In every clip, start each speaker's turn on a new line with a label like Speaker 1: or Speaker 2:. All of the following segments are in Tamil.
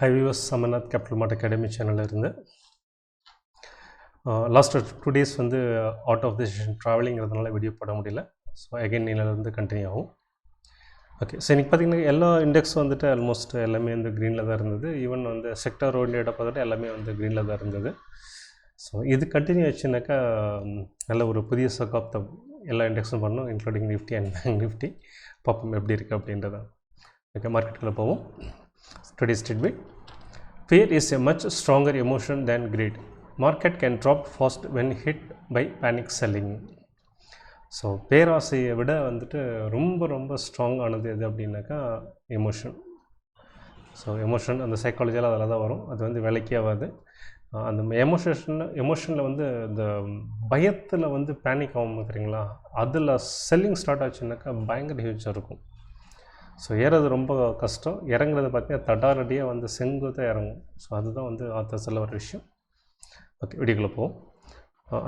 Speaker 1: Hi viewers views Samanath capital mart academy சேனலில் இருந்து லாஸ்ட் டூ டேஸ் வந்து அவுட் ஆஃப் தி ட்ராவலிங்கிறதுனால வீடியோ போட முடியல. ஸோ அகைன் இருந்து கண்டினியூ ஆகும். ஓகே ஸோ இன்றைக்கி பார்த்திங்கன்னா எல்லா இண்டெக்ஸும் வந்துட்டு ஆல்மோஸ்ட் எல்லாமே வந்து க்ரீனில் தான் இருந்தது. ஈவன் வந்து செக்டர் ஓரியன்டாக பார்த்துட்டு எல்லாமே வந்து க்ரீனில் தான் இருந்தது. ஸோ இது கண்டினியூ ஆச்சுனாக்கா நல்ல ஒரு புதிய ஸ்டாக் ஆஃப் எல்லா இண்டெக்ஸும் பண்ணணும் including Nifty and bank Nifty பார்ப்போம் எப்படி இருக்குது அப்படின்றத. ஓகே மார்க்கெட்டுக்குள்ளே போவோம். Today's tidbit. By fear is a much stronger emotion greed. Market market can drop when when hit by panic selling so பேராசையை விட வந்துட்டு ரொம்ப ரொம்ப ஸ்ட்ராங் ஆனது எது அப்படின்னாக்கா எமோஷன் ஸோ எமோஷன் அந்த சைக்காலஜியில் அதில் தான் வரும். அது வந்து விலைக்கே ஆகாது. அந்த எமோஷன் எமோஷனில் வந்து இந்த பயத்தில் வந்து பேனிக் ஆகும் பார்க்குறீங்களா அதில் செல்லிங் ஸ்டார்ட் ஆச்சுன்னாக்கா பயங்கர ஹியூஜாக இருக்கும். ஸோ ஏறது ரொம்ப கஷ்டம். இறங்குறது பார்த்தீங்கன்னா தடாரடியாக வந்து செங்குத்தாக இறங்கும். ஸோ அதுதான் வந்து ஆத்தர் சொல்ல ஒரு விஷயம். ஓகே வீடியோக்குள்ளே போவோம்.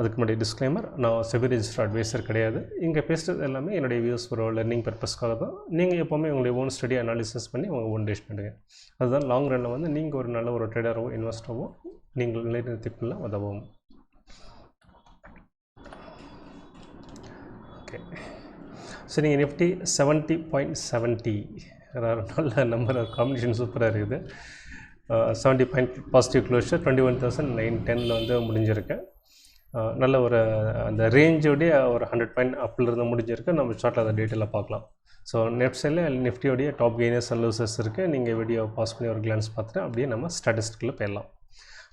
Speaker 1: அதுக்கு முன்னாடி டிஸ்க்ளைமர் நான் செபி ரெஜிஸ்டர் அட்வைசர் கிடையாது. இங்கே பேசுகிறது எல்லாமே என்னுடைய வியூஸ் ஒரு லேர்னிங் பர்பஸ்க்காக தான். நீங்கள் எப்போவுமே உங்களுடைய ஓன் ஸ்டடி அனாலிசிஸ் பண்ணி உங்கள் ஓன் டெசிஷன் எடுங்க அதுதான் லாங் ரனில் வந்து நீங்கள் ஒரு நல்ல ஒரு ட்ரேடரோ இன்வெஸ்டரோ நீங்கள் நிலைநிறுத்திக்கொள்ள உதவும் ஓகே சரி நீங்கள் நிஃப்டி செவன்ட்டி பாயிண்ட் செவன்ட்டி நல்ல நம்பர் காம்பினேஷன் சூப்பராக இருக்குது. Seventy point positive closure twenty one thousand nine டெனில் வந்து முடிஞ்சிருக்கு. நல்ல ஒரு அந்த ரேஞ்சோடைய ஒரு ஹண்ட்ரட் பாயிண்ட் அப்பிலிருந்து முடிஞ்சிருக்கு. நம்ம ஷார்ட்டில் அதை டீட்டெயிலாக பார்க்கலாம். ஸோ நெட் சைடில் நிஃப்டியோடைய டாப் கெய்னர்ஸ் அண்ட் லூசர்ஸ் இருக்குது நீங்கள் வீடியோ பாஸ் பண்ணி ஒரு கிளான்ஸ் பார்த்துட்டு அப்படியே நம்ம ஸ்டாட்டிஸ்டிக்கில் போயிடலாம்.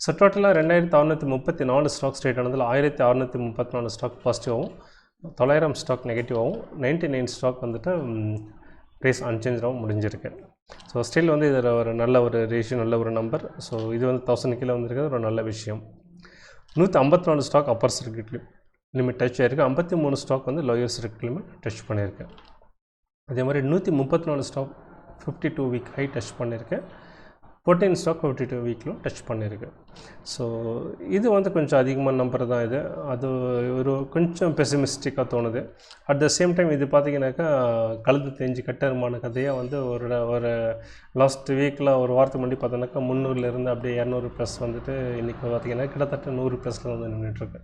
Speaker 1: ஸோ டோட்டலாக ரெண்டாயிரத்தி அறுநூற்றி முப்பத்தி நாலு ஸ்டாக் ஸ்டேட் ஆனதில் ஆயிரத்தி அறுநூற்றி முப்பத்தி நாலு ஸ்டாக் பாசிட்டிவாகவும் தொள்ளாயிரம் ஸ்டாக் நெகட்டிவாகவும் நைன்ட்டி நைன் ஸ்டாக் வந்துட்டு ப்ரைஸ் அன்சேஞ்சாகவும் முடிஞ்சிருக்கு. ஸோ ஸ்டில் வந்து இதில் ஒரு நல்ல ஒரு ரேஷியோ நல்ல ஒரு நம்பர் ஸோ இது வந்து தௌசண்ட் கீழே வந்திருக்கிறது ஒரு நல்ல விஷயம். நூற்றி ஐம்பத்தி நாலு stock upper circuit limit touch ஆயிருக்கு. ஐம்பத்தி மூணு ஸ்டாக் வந்து லோயர் சர்க்கிட் லிமிட் டச் பண்ணியிருக்கு அதே மாதிரி நூற்றி முப்பத்தி நாலு stock fifty two week high touch பண்ணியிருக்கேன் ஃபோர்டீன் ஸ்டாக் ஃபிஃப்டி டூ வீக்கிலும் டச் பண்ணியிருக்கு ஸோ இது வந்து கொஞ்சம் அதிகமான நம்பர் தான் இது. அது ஒரு கொஞ்சம் பெசிமிஸ்டிக்காக தோணுது. அட் த சேம் டைம் இது பார்த்தீங்கன்னாக்கா கழுது தெரிஞ்சு கட்டருமான கதையாக வந்து ஒரு ஒரு லாஸ்ட் வீக்கில் ஒரு வாரத்துக்கு முன்னாடி பார்த்தோன்னாக்கா முந்நூறுலேருந்து அப்படியே இரநூறு ப்ளஸ் வந்துட்டு இன்றைக்கி பார்த்தீங்கன்னா கிட்டத்தட்ட நூறு ப்ளஸில் வந்து நின்றுட்டுருக்கு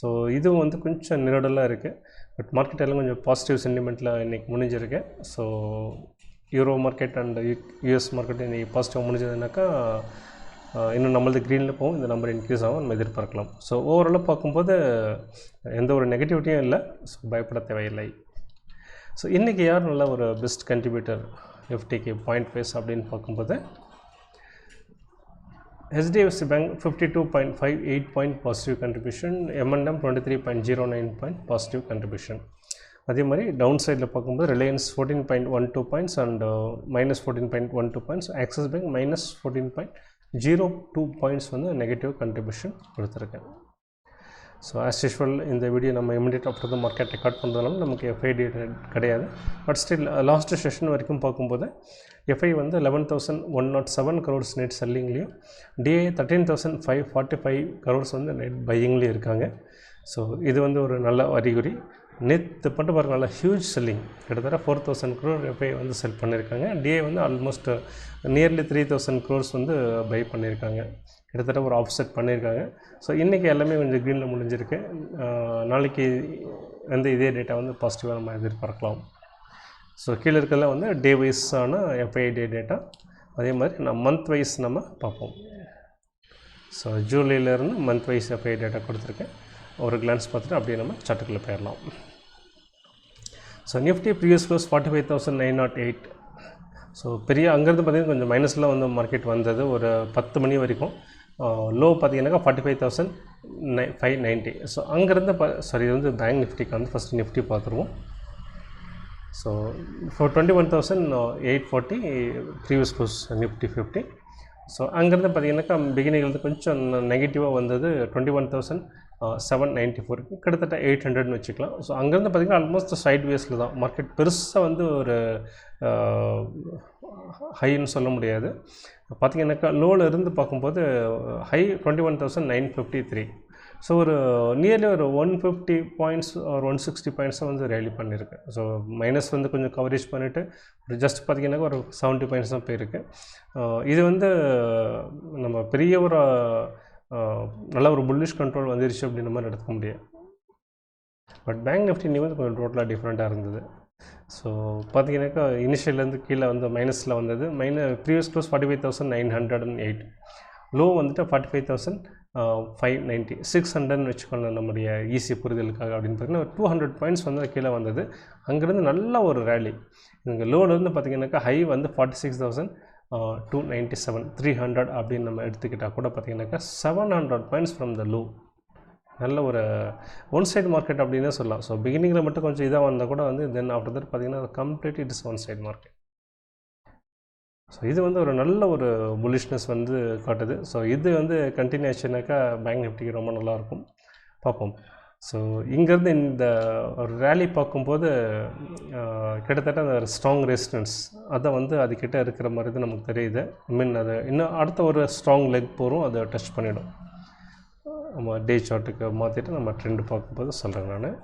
Speaker 1: ஸோ இதுவும் வந்து கொஞ்சம் நிரடலாக இருக்குது பட் மார்க்கெட்டெல்லாம் கொஞ்சம் பாசிட்டிவ் சென்டிமெண்ட்டில் இன்றைக்கி முடிஞ்சிருக்கு. So euro market and US market இன்றைக்கி பாசிட்டிவ் முடிஞ்சதுனாக்கா இன்னும் நம்மளது க்ரீனில் போகும் இந்த நம்பர் இன்க்ரீஸ் ஆகும் நம்ம எதிர்பார்க்கலாம். ஸோ ஓவராலாக பார்க்கும்போது எந்த ஒரு நெகட்டிவிட்டியும் இல்லை ஸோ பயப்பட தேவையில்லை. ஸோ இன்றைக்கி யார் நல்ல ஒரு பெஸ்ட் கண்ட்ரிபியூட்டர் நிஃப்டிக்கு பாயிண்ட் வைஸ் அப்படின்னு பார்க்கும்போது HDFC bank fifty two point five eight point positive contribution M&M twenty three point zero nine point positive contribution அதே மாதிரி டவுன் சைடில் பார்க்கும்போது Reliance fourteen point one two points and minus fourteen point one two points Axis bank minus fourteen point zero two points வந்து நெகட்டிவ் கண்ட்ரிபியூஷன் கொடுத்துருக்கேன் ஸோ ஆஸ் யூஷுவல் இந்த வீடியோ நம்ம immediate after the market record பண்ணுறதுனால நமக்கு எஃப்ஐ கிடையாது. பட் ஸ்டில் லாஸ்ட் செஷன் வரைக்கும் பார்க்கும்போது எஃப்ஐ வந்து eleven thousand one nought seven crores net செல்லிங்லேயும் DA thirteen thousand five forty five crores வந்து நெட் பையிங்லேயும் இருக்காங்க. ஸோ இது வந்து ஒரு நல்ல அறிகுறி. நேற்று மட்டும் பாருங்க நல்லா ஹியூஜ் செல்லிங் கிட்டத்தட்ட ஃபோர் தௌசண்ட் க்ரோர் எஃப்ஐ வந்து செல் பண்ணியிருக்காங்க டிஏ வந்து almost nearly three thousand crores வந்து பை பண்ணியிருக்காங்க கிட்டத்தட்ட ஒரு ஆஃப்செட் பண்ணியிருக்காங்க ஸோ இன்றைக்கி எல்லாமே கொஞ்சம் க்ரீனில் முடிஞ்சிருக்கு. நாளைக்கு வந்து இதே டேட்டா வந்து பாசிட்டிவாக நம்ம எதிர்பார்க்கலாம். ஸோ கீழே இருக்கிறதுல வந்து டே வைஸான எஃப்ஐ டே டேட்டா அதே மாதிரி நான் மந்த் வைஸ் நம்ம பார்ப்போம். ஸோ ஜூலையிலேருந்து மந்த் வைஸ் எஃப்ஐ டேட்டா கொடுத்துருக்கேன். ஒரு கிளான்ஸ் பார்த்துட்டு அப்படியே நம்ம சார்ட்டுக்குள்ளே போயிடலாம். So Nifty previous close forty five thousand nine nought eight so பெரிய அங்கேருந்து பார்த்தீங்கன்னா கொஞ்சம் மைனஸில் வந்து மார்க்கெட் வந்தது. ஒரு பத்து மணி வரைக்கும். லோ பார்த்தீங்கன்னாக்கா forty five thousand nine five ninety so அங்கேருந்து ப சாரி இது வந்து பேங்க் நிஃப்டிக்கு வந்து ஃபஸ்ட் நிஃப்டி பார்த்துருவோம். So four twenty one thousand eight forty previous close Nifty fifty so அங்கேருந்து பார்த்தீங்கன்னாக்கா பிகினிங்லேருந்து கொஞ்சம் நெகட்டிவாக வந்தது twenty one thousand seven ninety ஃபோருக்கு கிட்டத்தட்ட எயிட் ஹண்ட்ரட்னு வச்சுக்கலாம். ஸோ அங்கேருந்து பார்த்தீங்கன்னா ஆல்மோஸ்ட் சைட் வேஸில் தான். மார்க்கெட் பெருசாக வந்து ஒரு ஹைன்னு சொல்ல முடியாது. பார்த்தீங்கன்னாக்கா லோவில் இருந்து பார்க்கும்போது high twenty one thousand nine fifty three so ஒரு நியர்லி ஒரு ஒன் ஃபிஃப்டி பாயிண்ட்ஸ் ஒரு ஒன் சிக்ஸ்டி பாயிண்ட்ஸை வந்து ரேலி பண்ணியிருக்கு ஸோ மைனஸ் வந்து கொஞ்சம் கவரேஜ் பண்ணிவிட்டு ஒரு ஜஸ்ட் பார்த்தீங்கன்னா ஒரு செவன்ட்டி பாயிண்ட்ஸ் தான் போயிருக்கு. இது வந்து நம்ம பெரிய ஒரு நல்ல ஒரு புல்லிஷ் கண்ட்ரோல் வந்துருச்சு அப்படின்ற மாதிரி எடுத்துக்க முடியாது பட் பேங்க் நிஃப்டி நீ வந்து கொஞ்சம் டோட்டலாக டிஃப்ரெண்ட்டாக இருந்தது. ஸோ பார்த்தீங்கன்னாக்கா இனிஷியல்லேருந்து கீழே வந்து மைனஸில் வந்தது. மைன previous close forty five thousand nine hundred and eight low வந்துட்டு forty five thousand five ninety six ஹண்ட்ரட்னு வச்சுக்கோங்க நம்முடைய ஈஸி புரிதலுக்காக அப்படின்னு பார்த்தீங்கன்னா டூ ஹண்ட்ரட் பாயிண்ட்ஸ் வந்து கீழே வந்தது. அங்கேருந்து நல்ல ஒரு ரேலி இங்கே லோலேருந்து பார்த்தீங்கன்னாக்கா ஹை வந்து forty six thousand two ninety seven three hundred அப்படின்னு நம்ம எடுத்துக்கிட்டால் கூட பார்த்தீங்கன்னாக்கா seven hundred points from the low நல்ல ஒரு ஒன் சைடு மார்க்கெட் அப்படின்னே சொல்லலாம். ஸோ பிகினிங்கில் மட்டும் கொஞ்சம் இதாக வந்தால் கூட வந்து தென் ஆஃப்டர் தட் பார்த்தீங்கன்னா complete it is one side market so இது வந்து ஒரு நல்ல ஒரு புலிஷ்னஸ் வந்து காட்டுது. ஸோ இது வந்து கண்டினியூ ஆச்சுனாக்கா பேங்க் நிஃப்டிக்கு ரொம்ப நல்லாயிருக்கும். பார்ப்போம். ஸோ இங்கேருந்து இந்த ஒரு ரேலி பார்க்கும்போது கிட்டத்தட்ட அந்த ஸ்ட்ராங் ரெசிஸ்டன்ஸ் அதை வந்து அதுக்கிட்ட இருக்கிற மாதிரி தான் நமக்கு தெரியுது. ஐ மீன் அது இன்னும் அடுத்த ஒரு ஸ்ட்ராங் லெக் போகிறோம் அதை டச் பண்ணிவிடும் நம்ம டே சார்ட்டுக்கு மாற்றிட்டு நம்ம ட்ரெண்டு பார்க்கும்போது சொல்கிறேன் நான்.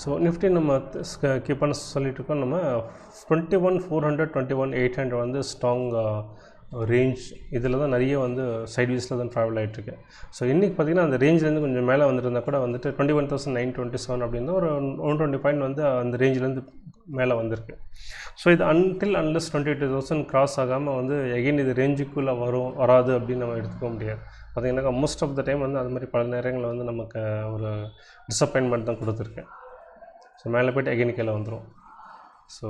Speaker 1: ஸோ நிஃப்டி நம்ம கீப் பண்ண சொல்லிட்டு இருக்கோம். நம்ம twenty one four hundred twenty one eight hundred வந்து ஸ்ட்ராங் ரேஞ்ச் இதில் தான் நிறைய வந்து சைட்வீஸில் தான் ட்ராவல் ஆகிட்டுருக்கு ஸோ இன்றைக்கி பார்த்தீங்கன்னா அந்த ரேஞ்சிலேருந்து கொஞ்சம் மேலே வந்துருந்தா கூட வந்துட்டு twenty one thousand nine twenty seven அப்படின்னா ஒரு ஒன் டுவெண்ட்டி பாயிண்ட் வந்து அந்த ரேஞ்சிலேருந்து மேலே வந்திருக்கு. ஸோ இது until unless twenty two thousand cross ஆகாமல் வந்து எகெயின் இது ரேஞ்சுக்குள்ளே வரும் வராது அப்படின்னு நம்ம எடுத்துக்க முடியாது. பார்த்திங்கனாக்கா மோஸ்ட் ஆஃப் த டைம் வந்து அது மாதிரி பல நேரங்களில் வந்து நமக்கு ஒரு டிசப்பாயின்மெண்ட் தான் கொடுத்துருக்கேன் ஸோ மேலே போய்ட்டு எகெயின் கீழே வந்துடும் ஸோ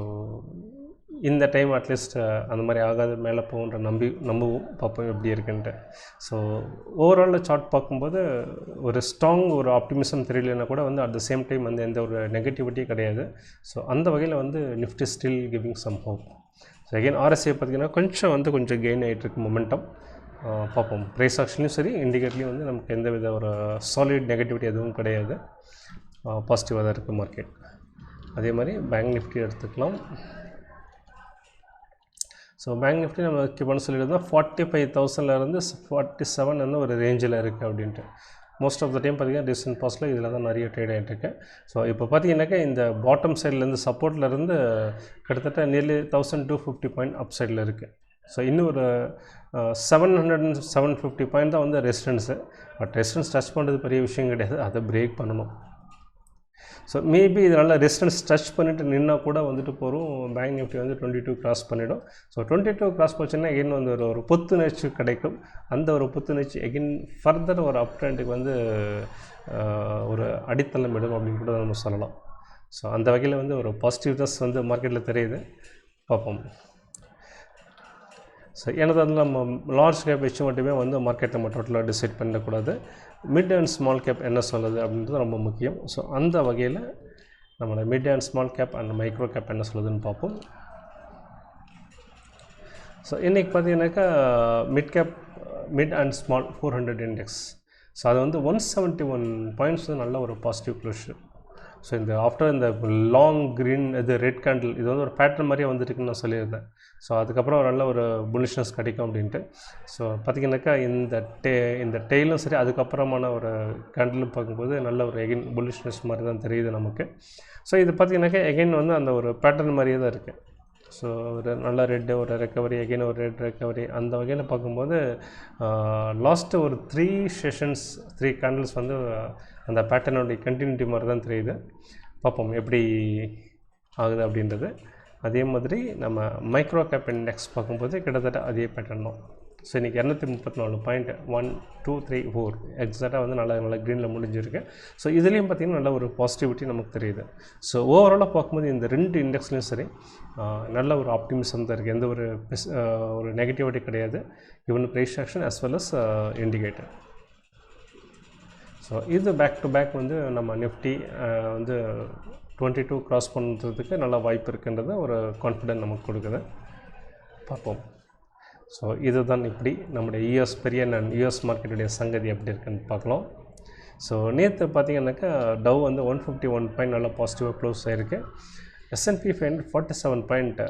Speaker 1: இந்த டைம் அட்லீஸ்ட் அந்த மாதிரி ஆகாது மேலே போகுன்ற நம்பி நம்புவோம் பார்ப்போம் எப்படி இருக்குன்ட்டு. ஸோ ஓவராலில் சார்ட் பார்க்கும்போது ஒரு ஸ்ட்ராங் ஒரு ஆப்டிமிசம் தெரியலனா கூட வந்து அட் த சேம் டைம் வந்து எந்த ஒரு நெகட்டிவிட்டியும் கிடையாது. ஸோ அந்த வகையில் வந்து Nifty still giving some hope so again RSI பார்த்திங்கன்னா கொஞ்சம் வந்து கொஞ்சம் கெயின் ஆகிட்டு இருக்கு மொமெண்டம் பார்ப்போம். ப்ரைஸ் ஆக்ஷன்லையும் சரி இண்டிகேட்லேயும் வந்து நமக்கு எந்த வித ஒரு சாலிட் நெகட்டிவிட்டி எதுவும் கிடையாது. பாசிட்டிவாக தான் இருக்குது மார்க்கெட் அதே மாதிரி பேங்க் நிஃப்டி எடுத்துக்கலாம். ஸோ பேங்க் நிஃப்டி நம்ம கிப்பன்னு சொல்லியிருந்தோம் ஃபார்ட்டி ஃபைவ் தௌசண்ட்லேருந்து ஃபார்ட்டி செவன் வந்து ஒரு ரேஞ்சில் இருக்குது அப்படின்ட்டு. மோஸ்ட் ஆஃப் த டைம் பார்த்தீங்கன்னா ரீசன்ட் பாஸ்ட்டில் இதில் தான் நிறைய ட்ரேட் ஆகிட்டுருக்கு ஸோ இப்போ பார்த்தீங்கன்னாக்கா இந்த பாட்டம் சைட்லேருந்து சப்போர்ட்லேருந்து கிட்டத்தட்ட nearly thousand two fifty point up சைடில் இருக்குது ஸோ இன்னும் ஒரு seven hundred and seven fifty point தான் வந்து ரெசிடென்ஸு பட் ரெசிடென்ஸ் டச் பண்ணுறது பெரிய விஷயம் கிடையாது. அதை பிரேக் பண்ணணும். ஸோ மேபி இதனால் ரெசிஸ்டன்ஸ் டச் பண்ணிவிட்டு நின்னா கூட வந்துட்டு போகிறோம் பேங்க் நிஃப்டி வந்து டுவெண்ட்டி டூ கிராஸ் பண்ணிடும். ஸோ டுவெண்ட்டி டூ கிராஸ் போச்சுன்னா எகைன் வந்து ஒரு ஒரு புத்துணர்ச்சி கிடைக்கும். அந்த ஒரு புத்துணர்ச்சி எகின் ஃபர்தர் ஒரு அப் ட்ரெண்டுக்கு வந்து ஒரு அடித்தளம் இடும் அப்படின்னு கூட நம்ம சொல்லலாம். ஸோ அந்த வகையில் வந்து ஒரு பாசிட்டிவ்னஸ் வந்து மார்க்கெட்டில் தெரியுது. பார்ப்போம். ஸோ எனது வந்து நம்ம லார்ஜ் கேப் வச்சு மட்டுமே வந்து மார்க்கெட்டை நம்ம டோட்டலாக டிசைட் பண்ணக்கூடாது. மிட் அண்ட் ஸ்மால் கேப் என்ன சொல்லுது அப்படின்றது ரொம்ப முக்கியம். ஸோ அந்த வகையில் நம்மளோட mid and small cap and micro cap என்ன சொல்லுதுன்னு பார்ப்போம். ஸோ இன்றைக்கி பார்த்தீங்கன்னாக்கா mid cap mid and small four hundred index so அது வந்து ஒன் செவன்ட்டி ஒன் பாயிண்ட்ஸ் வந்து நல்ல ஒரு பாசிட்டிவ் க்ளோஷர் ஸோ இந்த ஆஃப்டர் இந்த லாங் க்ரீன் இது ரெட் கேண்டில் இது வந்து ஒரு பேட்டர்ன் மாதிரியே வந்துட்டுருக்குன்னு நான் சொல்லியிருந்தேன். ஸோ அதுக்கப்புறம் ஒரு நல்ல ஒரு புல்லிஷ்னஸ் கிடைக்கும் அப்படின்ட்டு. ஸோ பார்த்திங்கனாக்கா இந்த டே இந்த டெய்லும் சரி அதுக்கப்புறமான ஒரு கண்டிலும் பார்க்கும்போது நல்ல ஒரு எகைன் புல்லிஷ்னஸ் மாதிரி தான் தெரியுது நமக்கு. ஸோ இது பார்த்திங்கனாக்கா எகைன் வந்து அந்த ஒரு பேட்டர்ன் மாதிரியே தான் இருக்குது ஸோ ஒரு நல்ல ரெட்டு ஒரு ரெக்கவரி எகைன் ஒரு ரெட் ரெக்கவரி அந்த வகையில் பார்க்கும்போது லாஸ்ட்டு ஒரு த்ரீ செஷன்ஸ் த்ரீ கேண்டில்ஸ் வந்து அந்த பேட்டர்னுடைய கண்டினியூட்டி மாதிரி தான் தெரியுது. பார்ப்போம் எப்படி ஆகுது அப்படின்றது. அதே மாதிரி நம்ம மைக்ரோ கேப் இண்டெக்ஸ் பார்க்கும்போது கிட்டத்தட்ட அதே பேட்டர்ன் தான். ஸோ இன்றைக்கி இரநூத்தி முப்பத்தி நாலு point one two three four எக்ஸாக்டாக வந்து நல்லா நல்லா க்ரீனில் முடிஞ்சிருக்கு. ஸோ இதுலேயும் பார்த்திங்கன்னா நல்ல ஒரு பாசிட்டிவிட்டி நமக்கு தெரியுது. ஸோ ஓவராலாக பார்க்கும்போது இந்த ரெண்டு இண்டெக்ஸ்லையும் சரி நல்ல ஒரு ஆப்டிமிசம் தான் இருக்குது எந்த ஒரு பெஸ் ஒரு நெகட்டிவிட்டி கிடையாது. இவன் price action as well as indicator so இது பேக் டு பேக் வந்து நம்ம நிஃப்டி வந்து டுவெண்ட்டி டூ க்ராஸ் பண்ணுறதுக்கு நல்ல வாய்ப்பு இருக்குன்றத ஒரு கான்ஃபிடென்ட் நமக்கு கொடுக்குது. பார்ப்போம். ஸோ இதுதான் இப்படி நம்முடைய யூஎஸ் பெரிய யூஎஸ் மார்க்கெட்டுடைய சங்கதி எப்படி இருக்குன்னு பார்க்கலாம். ஸோ நேற்று பார்த்தீங்கன்னாக்கா டவ் வந்து ஒன் ஃபிஃப்டி ஒன் பாயிண்ட் நல்லா பாசிட்டிவாக க்ளோஸ் ஆகிருக்கு S&P five forty seven point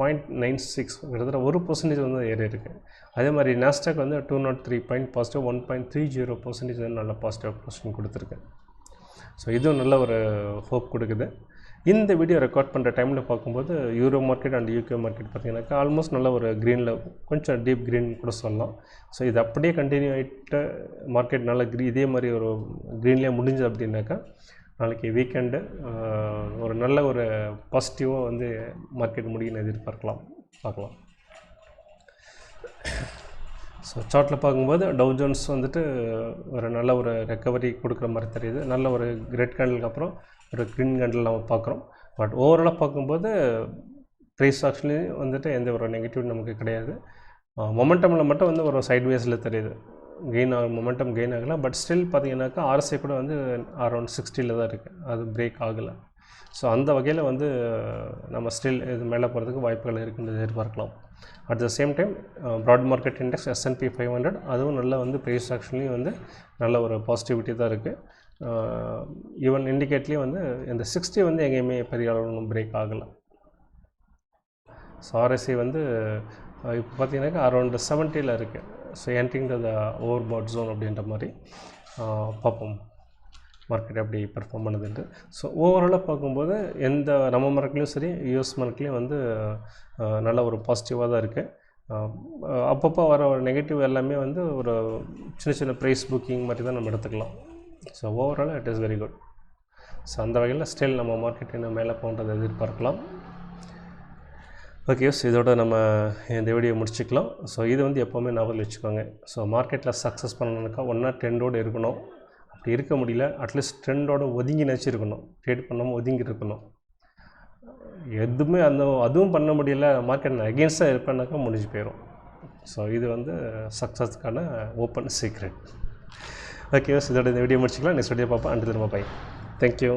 Speaker 1: point nine six கிட்டத்தட்ட ஒரு பர்சன்டேஜ் வந்து ஏறி இருக்குது அதே மாதிரி நாஸ்டாக் வந்து two nought three point positive one point three zero percentage வந்து நல்ல பாசிட்டிவ் பொசிஷன் கொடுத்துருக்கு. ஸோ இதுவும் நல்ல ஒரு ஹோப் கொடுக்குது. இந்த வீடியோ ரெக்கார்ட் பண்ணுற டைமில் பார்க்கும்போது euro market and UK market பார்த்திங்கனாக்கா ஆல்மோஸ்ட் நல்ல ஒரு க்ரீனில் கொஞ்சம் டீப் க்ரீன் கூட சொல்லலாம். ஸோ இது அப்படியே கண்டினியூ ஆகிட்டு மார்க்கெட் நல்ல க்ரீ இதே மாதிரி ஒரு க்ரீன்லேயே முடிஞ்சது அப்படின்னாக்கா நாளைக்கு வீக்கெண்டு ஒரு நல்ல ஒரு பாசிட்டிவாக வந்து மார்க்கெட் முடியும்னு எதிர்பார்க்கலாம். பார்க்கலாம். ஸோ சார்ட்டில் பார்க்கும்போது டவு ஜோன்ஸ் வந்துட்டு ஒரு நல்ல ஒரு ரெக்கவரி கொடுக்குற மாதிரி தெரியுது. நல்ல ஒரு ரெட் கேண்டலுக்கு அப்புறம் ஒரு க்ரீன் கேண்டில் நம்ம பார்க்குறோம். பட் ஓவராலாக பார்க்கும்போது ப்ரைஸ் ஆக்சுவலி வந்துட்டு எந்த ஒரு நெகட்டிவ் நமக்கு கிடையாது. மொமெண்டமில் மட்டும் வந்து ஒரு சைட்வேஸில் தெரியுது. கெயின் ஆகும் மொமெண்டம் கெயின் ஆகலை. பட் ஸ்டில் பார்த்தீங்கன்னாக்கா ஆர்எஸ்ஐ கூட வந்து அரௌண்ட் சிக்ஸ்டியில் தான் இருக்குது அது பிரேக் ஆகலை. ஸோ அந்த வகையில் வந்து நம்ம ஸ்டில் இது மேலே போகிறதுக்கு வாய்ப்புகள் இருக்குன்னு எதிர்பார்க்கலாம். At the same time broad market index S&P five hundred அதுவும் நல்ல வந்து ப்ரைஸ் ஆக்ஷன்லேயும் வந்து நல்ல ஒரு பாசிட்டிவிட்டி தான் இருக்குது ஈவன் uh, இண்டிகேட்லேயும் வந்து இந்த சிக்ஸ்டி வந்து எங்கேயுமே பெரிய அளவு பிரேக் ஆகலை. ஸோ ஆர்எஸ்சி வந்து uh, இப்போ பார்த்தீங்கன்னாக்கா அரௌண்ட் செவன்ட்டியில் இருக்குது so entering the overbought zone அப்படின்ற மாதிரி uh, பார்ப்போம். மார்க்கெட் எப்படி பெர்ஃபார்ம் பண்ணுதுன்ட்டு. ஸோ ஓவராலாக பார்க்கும்போது எந்த நம்ம மார்க்கெட்லேயும் சரி யூஎஸ் மார்க்கெட்லேயும் வந்து நல்ல ஒரு பாசிட்டிவாக தான் இருக்குது அப்பப்போ வர ஒரு நெகட்டிவ் எல்லாமே வந்து ஒரு சின்ன சின்ன ப்ரைஸ் புக்கிங் மாதிரி தான் நம்ம எடுத்துக்கலாம். So overall it is very good so அந்த வகையில் ஸ்டில் நம்ம மார்க்கெட் இன்னும் மேலே போன்றதை எதிர்பார்க்கலாம். ஓகே ஸோ இதோட நம்ம இந்த வீடியோ முடிச்சுக்கலாம். ஸோ இது வந்து எப்போவுமே ஞாபகம் வச்சுக்கோங்க. ஸோ மார்க்கெட்டில் சக்ஸஸ் பண்ணணுனாக்கா ஒன்றா ட்ரெண்டோடு இருக்கணும். அப்படி இருக்க முடியல. அட்லீஸ்ட் ட்ரெண்டோட ஒதுங்கி நினச்சி இருக்கணும் ட்ரேட் பண்ணாமல் ஒதுங்கி இருக்கணும். எதுவுமே அந்த அதுவும் பண்ண முடியல. மார்க்கெட் அகேன்ஸ்டாக இருப்பேன்னாக்கா முடிஞ்சு போயிடும் ஸோ இது வந்து சக்ஸஸ்க்கான ஓப்பன் சீக்ரெட் ஓகே இதோட இந்த வீடியோ முடிச்சிக்கலாம். நெக்ஸ்ட் வீடியோ பார்ப்போம். அண்டு திரும்ப பை தேங்க்யூ